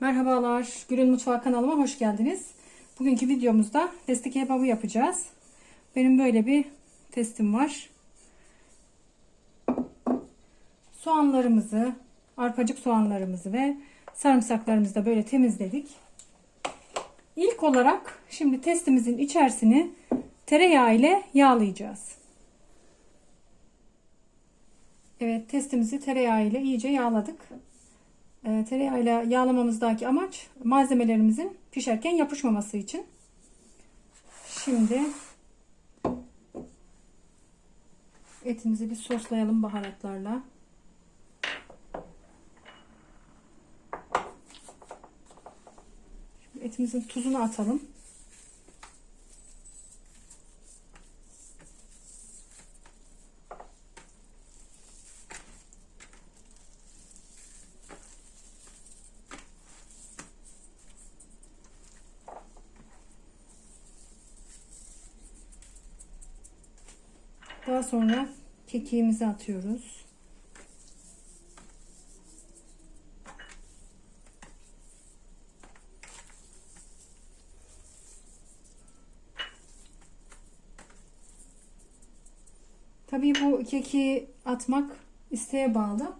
Merhabalar, Gül'ün Mutfağı kanalıma hoş geldiniz. Bugünkü videomuzda testi kebabı yapacağız. Benim böyle bir testim var. Soğanlarımızı, arpacık soğanlarımızı ve sarımsaklarımızı da böyle temizledik. İlk olarak şimdi testimizin içerisini tereyağı ile yağlayacağız. Evet testimizi tereyağı ile iyice yağladık. E, tereyağıyla yağlamamızdaki amaç malzemelerimizin pişerken yapışmaması için. Şimdi etimizi bir soslayalım baharatlarla. Şimdi etimizin tuzunu atalım. Daha sonra kekiğimizi atıyoruz. Tabii bu keki atmak isteğe bağlı.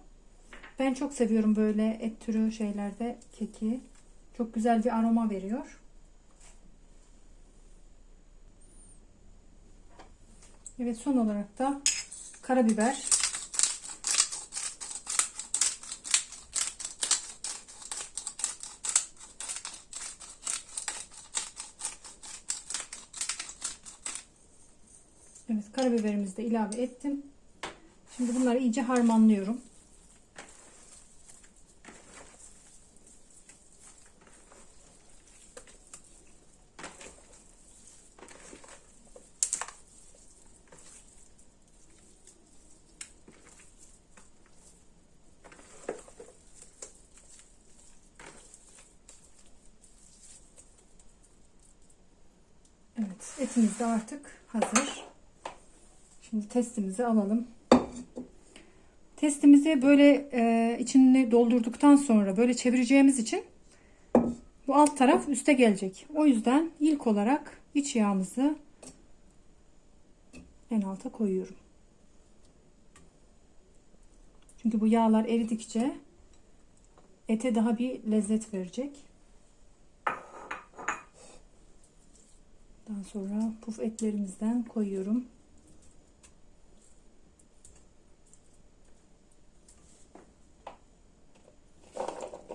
Ben çok seviyorum böyle et türü şeylerde keki. Çok güzel bir aroma veriyor. Evet son olarak da karabiber. Evet karabiberimizi de ilave ettim. Şimdi bunları iyice harmanlıyorum. Evet, etimiz de artık hazır. Şimdi testimizi alalım. Testimizi böyle e, içini doldurduktan sonra böyle çevireceğimiz için bu alt taraf üste gelecek. O yüzden ilk olarak iç yağımızı en alta koyuyorum. Çünkü bu yağlar eridikçe ete daha bir lezzet verecek. Daha sonra puf etlerimizden koyuyorum.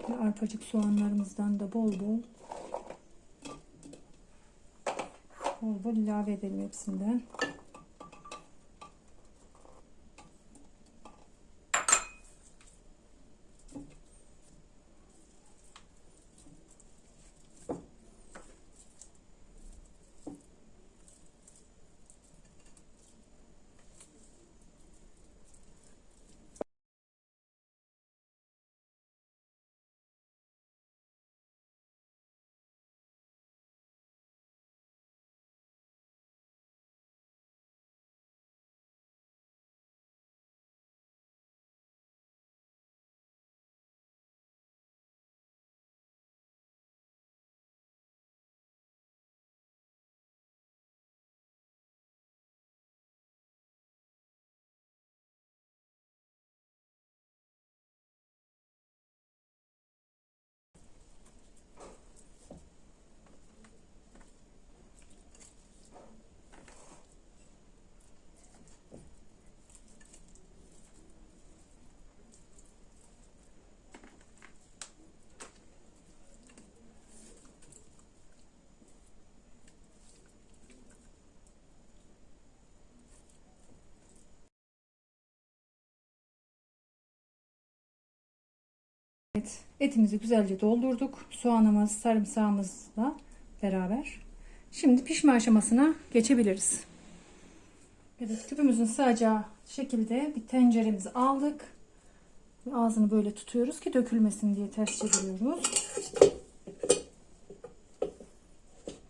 Ve arpacık soğanlarımızdan da bol bol bol bol ilave edelim hepsinden. Evet, etimizi güzelce doldurduk. Soğanımız, sarımsağımızla beraber. Şimdi pişme aşamasına geçebiliriz. Evet, küpümüzün sığacağı şekilde bir tenceremizi aldık. Ağzını böyle tutuyoruz ki dökülmesin diye ters çeviriyoruz.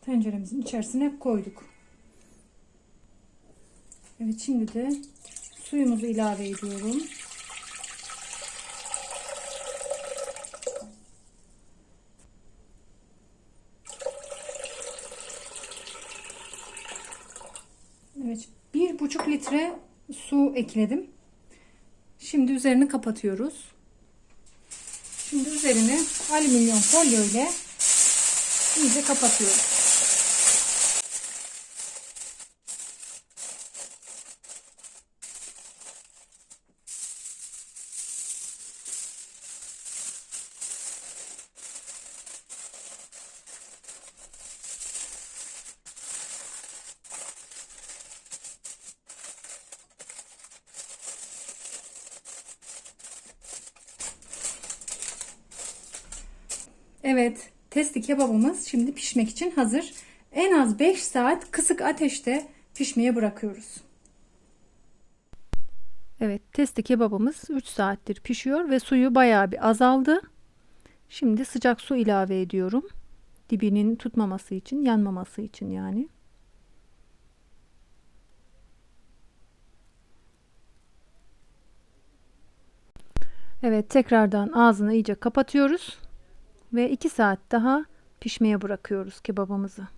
Tenceremizin içerisine koyduk. Evet, şimdi de suyumuzu ilave ediyorum. 1,5 litre su ekledim. Şimdi üzerini kapatıyoruz. Şimdi üzerini alüminyum folyo ile iyice kapatıyoruz. Evet, testi kebabımız şimdi pişmek için hazır. En az 5 saat kısık ateşte pişmeye bırakıyoruz. Evet, testi kebabımız 3 saattir pişiyor ve suyu bayağı bir azaldı. Şimdi sıcak su ilave ediyorum. Dibinin tutmaması için, yanmaması için yani. Evet, tekrardan ağzını iyice kapatıyoruz ve 2 saat daha pişmeye bırakıyoruz kebabımızı.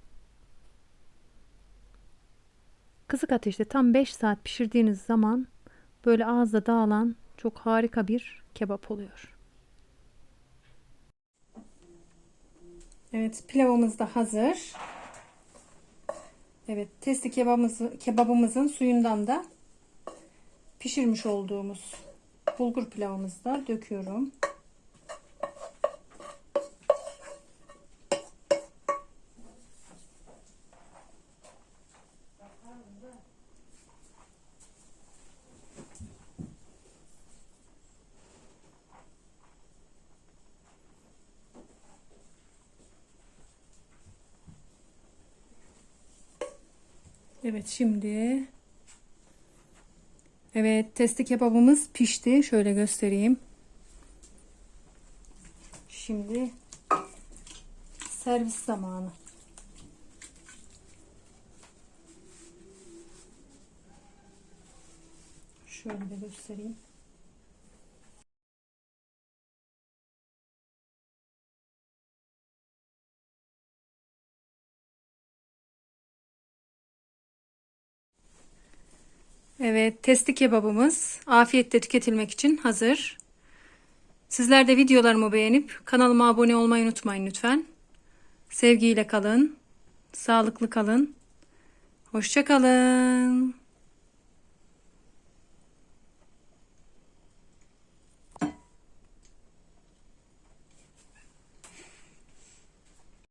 Kısık ateşte tam 5 saat pişirdiğiniz zaman böyle ağızda dağılan çok harika bir kebap oluyor. Evet pilavımız da hazır. Evet testi kebabımızı, kebabımızın suyundan da pişirmiş olduğumuz bulgur pilavımızı da döküyorum. Evet şimdi Evet testi kebabımız pişti. Şöyle göstereyim. Şimdi servis zamanı. Şöyle göstereyim. Evet, testi kebabımız afiyetle tüketilmek için hazır. Sizler de videolarımı beğenip kanalıma abone olmayı unutmayın lütfen. Sevgiyle kalın, sağlıklı kalın. Hoşça kalın.